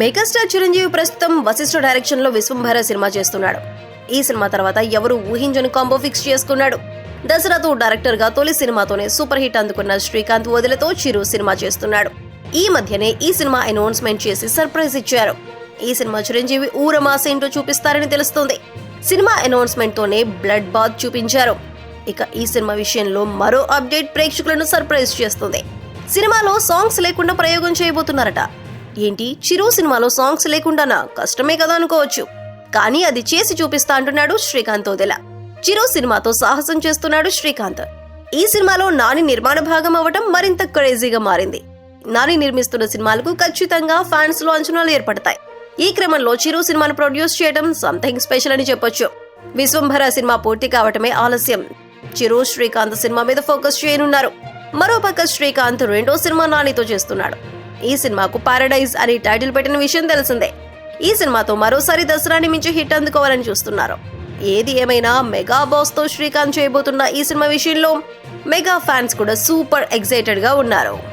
Megastar Chiranjeevi ప్రస్తుతం వశిష్ఠ డైరెక్షన్లో Vishwambhara cinema చేస్తున్నాడు. ఈ సినిమా తర్వాత ఎవరు ఊహించని కాంబో ఫిక్స్ చేసుకున్నాడు. దసరాతో డైరెక్టర్గా తొలి సినిమాతోనే సూపర్ హిట్ అందుకున్న శ్రీకాంత్ వదిలతో చిరు సినిమా చేస్తున్నాడు. ఈ మధ్యనే ఈ సినిమా అనౌన్స్మెంట్ చేసి సర్ప్రైజ్ ఇచ్చారు. ఈ సినిమా చిరంజీవి ఊరమాస ఏంటో చూపిస్తారని తెలుస్తుంది. సినిమా అనౌన్స్మెంట్ తోనే బ్లడ్ బాత్ చూపించారు. ఇక ఈ సినిమా విషయంలో మరో అప్డేట్ ప్రేక్షకులను సర్ప్రైజ్ చేస్తుంది. సినిమాలో సాంగ్స్ లేకుండా ప్రయోగం చేయబోతున్నారట. ఏంటి? చిరు సినిమాలో సాంగ్స్ లేకుండానా? కష్టమే కదా అనుకోవచ్చు. కానీ అది చేసి చూపిస్తా అంటున్నాడు శ్రీకాంత్ ఓదెల చిరు సినిమాతో సాహసం చేస్తున్నాడు శ్రీకాంత్. ఈ సినిమాలో నాని నిర్మాణ భాగం అవ్వటం మరింత క్రేజీగా మారింది. నాని నిర్మిస్తున్న సినిమాలకు ఖచ్చితంగా ఫ్యాన్స్లో అంచనాలు ఏర్పడతాయి. ఈ క్రమంలో చిరు సినిమాను ప్రొడ్యూస్ చేయడం సంథింగ్ స్పెషల్ అని చెప్పొచ్చు. విశ్వంభర సినిమా పూర్తి కావటమే ఆలస్యం. చిరు శ్రీకాంత్ సినిమా మీద ఫోకస్ చేయనున్నారు. మరోపక్క శ్రీకాంత్ రెండో సినిమా నానితో చేస్తున్నాడు. ఈ సినిమాకు పారడైజ్ అని టైటిల్ పెట్టిన విషయం తెలిసిందే. ఈ సినిమాతో మరోసారి దసరాని మించి హిట్ అందుకోవాలని చూస్తున్నారు. ఏది ఏమైనా మెగా బాస్తో శ్రీకాంత్ చేయబోతున్న ఈ సినిమా విషయంలో మెగా ఫ్యాన్స్ కూడా సూపర్ ఎక్సైటెడ్గా ఉన్నారు.